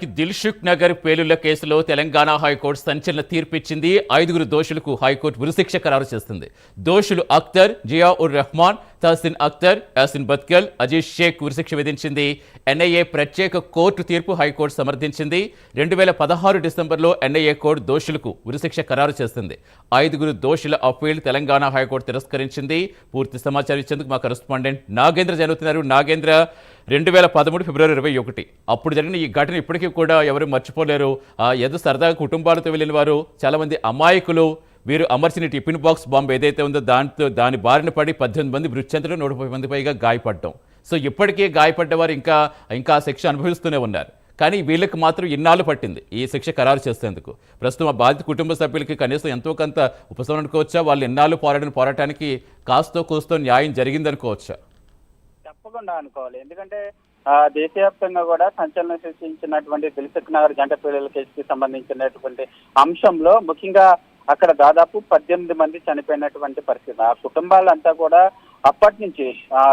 దిల్షుక్ నగర్ పేలుళ్ళ కేసులో తెలంగాణ హైకోర్టు సంచలన తీర్పిచ్చింది. ఐదుగురు దోషులకు హైకోర్టు ఉరిశిక్ష ఖరారు చేస్తుంది. దోషులు అఖ్తర్ జియా ఉర్ రెహమాన్ తహసిన్ అఖ్తర్ యాసిన్ బత్కల్ అజీజ్ షేక్ ఉరిశిక్ష విధించింది. ఎన్ఐఏ ప్రత్యేక కోర్టు తీర్పు హైకోర్టు సమర్థించింది. రెండు వేల పదహారు డిసెంబర్లో ఎన్ఐఏ కోర్టు దోషులకు ఉరిశిక్ష ఖరారు చేస్తుంది ఐదుగురు దోషుల అప్పీల్ తెలంగాణ హైకోర్టు తిరస్కరించింది. పూర్తి సమాచారం ఇచ్చేందుకు మా కరెస్పాండెంట్ నాగేంద్ర జరుగుతున్నారు. నాగేంద్ర రెండు వేల పదమూడు ఫిబ్రవరి ఇరవై ఒకటి. అప్పుడు జరిగిన ఈ ఘటన ఇప్పటికీ కూడా ఎవరు మర్చిపోలేరు. ఆ, ఏదో సరదాగా కుటుంబాలతో వెళ్ళిన వారు చాలామంది అమాయకులు. వీరు అమర్చిన టిఫిన్ బాక్స్ బాంబు ఏదైతే ఉందో దాంతో దాని బారిన పడి పద్దెనిమిది మంది మృతి చెందడం నూట ముప్పై మంది పైగా గాయపడ్డం. సో ఇప్పటికే గాయపడ్డవారు ఇంకా ఇంకా శిక్ష అనుభవిస్తూనే ఉన్నారు. కానీ వీళ్ళకి మాత్రం ఇన్నాళ్ళు పట్టింది ఈ శిక్ష ఖరారు చేసేందుకు. ప్రస్తుతం ఆ బాధిత కుటుంబ సభ్యులకి కనీసం ఎంతో కొంత ఉపశమనం అనుకోవచ్చా? వాళ్ళు ఇన్నాళ్ళు పోరాడిన పోరాటానికి కాస్తో కూస్తో న్యాయం జరిగిందనుకోవచ్చా? తప్పకుండా అనుకోవాలి. ఎందుకంటే దేశవ్యాప్తంగా కూడా సంచలనం సృష్టించినటువంటి దిల్సుఖ్ నగర్ జంట పిల్లల కేసుకి సంబంధించినటువంటి అంశంలో ముఖ్యంగా అక్కడ దాదాపు పద్దెనిమిది మంది చనిపోయినటువంటి పరిస్థితి. ఆ కుటుంబాలంతా కూడా అప్పటి నుంచి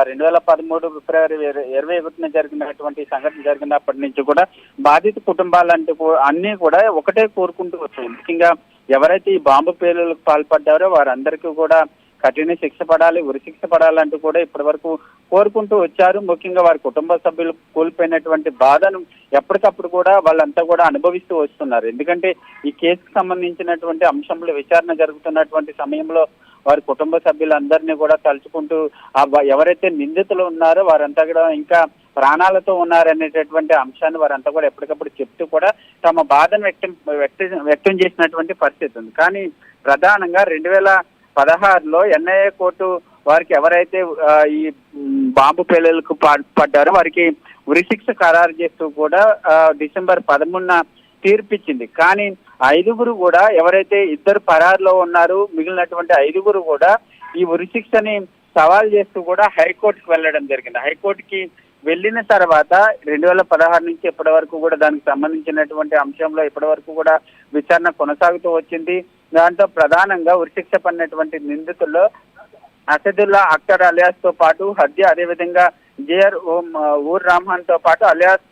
రెండు వేల పదమూడు ఫిబ్రవరి ఇరవై ఒకటిన జరిగినటువంటి సంఘటన జరిగినప్పటి నుంచి కూడా బాధిత కుటుంబాలంటే అన్ని కూడా ఒకటే కోరుకుంటూ వచ్చాయి ముఖ్యంగా ఎవరైతే ఈ బాంబు పేలులకు పాల్పడ్డారో వారందరికీ కూడా కఠిన శిక్ష పడాలి ఉరిశిక్ష పడాలంటూ కూడా ఇప్పటి వరకు కోరుకుంటూ వచ్చారు. ముఖ్యంగా వారి కుటుంబ సభ్యులు కోల్పోయినటువంటి బాధను ఎప్పటికప్పుడు కూడా వాళ్ళంతా కూడా అనుభవిస్తూ వస్తున్నారు. ఎందుకంటే ఈ కేసుకు సంబంధించినటువంటి అంశంలో విచారణ జరుగుతున్నటువంటి సమయంలో వారి కుటుంబ సభ్యులందరినీ కూడా తలుచుకుంటూ ఆ ఎవరైతే నిందితులు ఉన్నారో వారంతా కూడా ఇంకా ప్రాణాలతో ఉన్నారనేటటువంటి అంశాన్ని వారంతా కూడా ఎప్పటికప్పుడు చెప్తూ కూడా తమ బాధను వ్యక్తం వ్యక్తం వ్యక్తం చేసినటువంటి పరిస్థితి ఉంది. కానీ ప్రధానంగా రెండు వేల పదహారులో ఎన్ఐఏ కోర్టు వారికి ఎవరైతే ఈ బాంబు పేలులకు పడ్డారో వారికి ఉరిశిక్ష ఖరారు చేస్తూ కూడా డిసెంబర్ పదమూడున తీర్పిచ్చింది. కానీ ఐదుగురు కూడా ఎవరైతే ఇద్దరు పరారులో ఉన్నారు మిగిలినటువంటి ఐదుగురు కూడా ఈ ఉరిశిక్షని సవాల్ చేస్తూ కూడా హైకోర్టుకు వెళ్ళడం జరిగింది. హైకోర్టుకి వెళ్ళిన తర్వాత రెండు వేల పదహారు నుంచి ఇప్పటి వరకు కూడా దానికి సంబంధించినటువంటి అంశంలో ఇప్పటి వరకు కూడా విచారణ కొనసాగుతూ వచ్చింది. దాంతో ప్రధానంగా ఉరిశిక్ష పడినటువంటి నిందితుల్లో అసదుల్లా అక్తర్ అలియాస్తో పాటు హద్య అదేవిధంగా జేఆర్ ఊర్ రహమాన్తో పాటు అలియాస్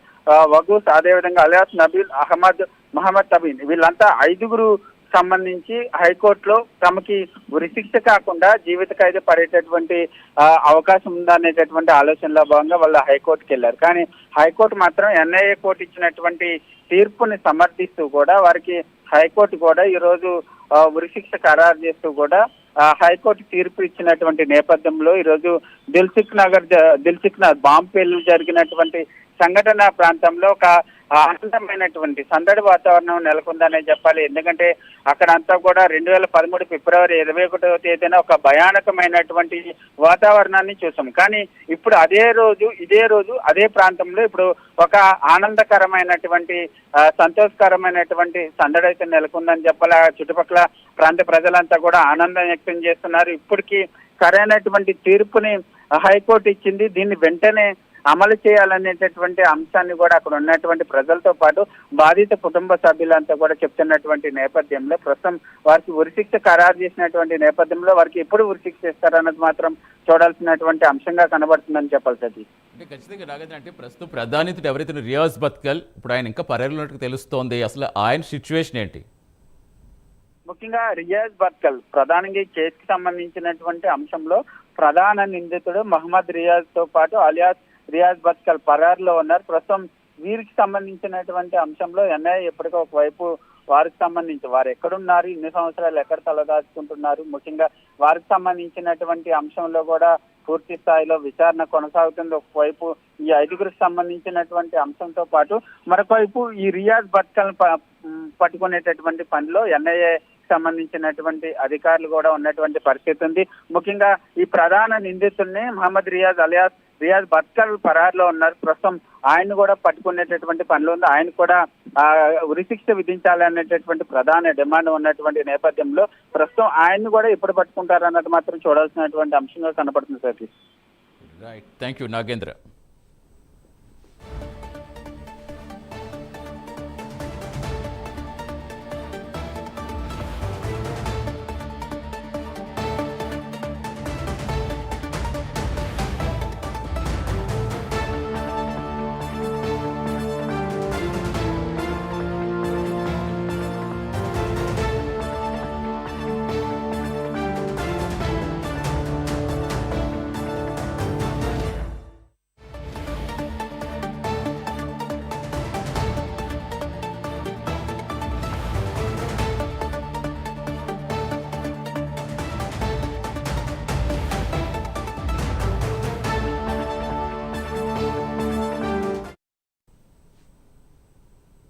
వగూస్ అదేవిధంగా అలియాస్ నబీల్ అహ్మద్ మహమ్మద్ తబీన్. వీళ్ళంతా ఐదుగురు సంబంధించి హైకోర్టులో తమకి ఉరిశిక్ష కాకుండా జీవిత ఖైదు పడేటటువంటి అవకాశం ఉందనేటటువంటి ఆలోచనలో భాగంగా వాళ్ళు హైకోర్టుకి వెళ్ళారు. కానీ హైకోర్టు మాత్రం ఎన్ఐఏ కోర్టు ఇచ్చినటువంటి తీర్పుని సమర్థిస్తూ కూడా వారికి హైకోర్టు కూడా ఈ రోజు ఉరిశిక్ష ఖరారు చేస్తూ కూడా హైకోర్టు తీర్పు ఇచ్చినటువంటి నేపథ్యంలో ఈరోజు దిల్సుఖ్ నగర్ దిల్సుఖ్ నగర్ బాంబు పేలు జరిగినటువంటి సంఘటన ప్రాంతంలో ఒక ఆనందమైనటువంటి సందడి వాతావరణం నెలకొందనే చెప్పాలి. ఎందుకంటే అక్కడ అంతా కూడా రెండు వేల పదమూడు ఫిబ్రవరి ఇరవై ఒకటవ తేదీన ఒక భయానకమైనటువంటి వాతావరణాన్ని చూసాం. కానీ ఇప్పుడు అదే రోజు ఇదే రోజు అదే ప్రాంతంలో ఇప్పుడు ఒక ఆనందకరమైనటువంటి సంతోషకరమైనటువంటి సందడి అయితే నెలకొందని చెప్పాలి. ఆ చుట్టుపక్కల ప్రాంత ప్రజలంతా కూడా ఆనందం వ్యక్తం చేస్తున్నారు. ఇప్పటికీ సరైనటువంటి తీర్పుని హైకోర్టు ఇచ్చింది. దీన్ని వెంటనే అమలు చేయాలనేటటువంటి అంశాన్ని కూడా అక్కడ ఉన్నటువంటి ప్రజలతో పాటు బాధిత కుటుంబ సభ్యులంతా కూడా చెప్తున్నటువంటి నేపథ్యంలో ప్రస్తుతం వారికి ఉరిశిక్ష ఖరారు చేసినటువంటి నేపథ్యంలో వారికి ఎప్పుడు ఉరిశిక్ష ఇస్తారన్నది మాత్రం చూడాల్సినటువంటి అంశంగా కనబడుతుందని చెప్పాలి సతీష్. అంటే ఖచ్చితంగా నాగేంద్ర అంటే ప్రస్తుతం ప్రధానితుడు ఎవరైతే రియాజ్ బత్కల్ ఇప్పుడు ఆయన ఇంకా పర్యటనట్టు తెలుస్తోంది. అసలు ఆయన సిచ్యువేషన్ ఏంటి? ముఖ్యంగా రియాజ్ బత్కల్ ప్రధానంగా ఈ కేసుకి సంబంధించినటువంటి అంశంలో ప్రధాన నిందితుడు మహమ్మద్ రియాజ్తో పాటు అలియాస్ రియాజ్ బత్కల్ పరారులో ఉన్నారు. ప్రస్తుతం వీరికి సంబంధించినటువంటి అంశంలో ఎన్ఐఏ ఎప్పటికో ఒకవైపు వారికి సంబంధించి వారు ఎక్కడున్నారు ఇన్ని సంవత్సరాలు ఎక్కడ తలదాచుకుంటున్నారు ముఖ్యంగా వారికి సంబంధించినటువంటి అంశంలో కూడా పూర్తి స్థాయిలో విచారణ కొనసాగుతుంది. ఒకవైపు ఈ ఐదుగురికి సంబంధించినటువంటి అంశంతో పాటు మరొకవైపు ఈ రియాజ్ బత్కల్ పట్టుకునేటటువంటి పనిలో ఎన్ఐఏ సంబంధించినటువంటి అధికారులు కూడా ఉన్నటువంటి పరిస్థితి ఉంది. ముఖ్యంగా ఈ ప్రధాన నిందితుల్ని మహమ్మద్ రియాజ్ అలియాస్ రియాజ్ బత్కల్ పరారులో ఉన్నారు. ప్రస్తుతం ఆయన కూడా పట్టుకునేటటువంటి పనులు ఉంది. ఆయన కూడా ఆ, ఉరిశిక్ష విధించాలి అనేటటువంటి ప్రధాన డిమాండ్ ఉన్నటువంటి నేపథ్యంలో ప్రస్తుతం ఆయన్ని కూడా ఎప్పుడు పట్టుకుంటారన్నది మాత్రం చూడాల్సినటువంటి అంశంగా కనపడుతుంది Satish. Right thank you Nagendra.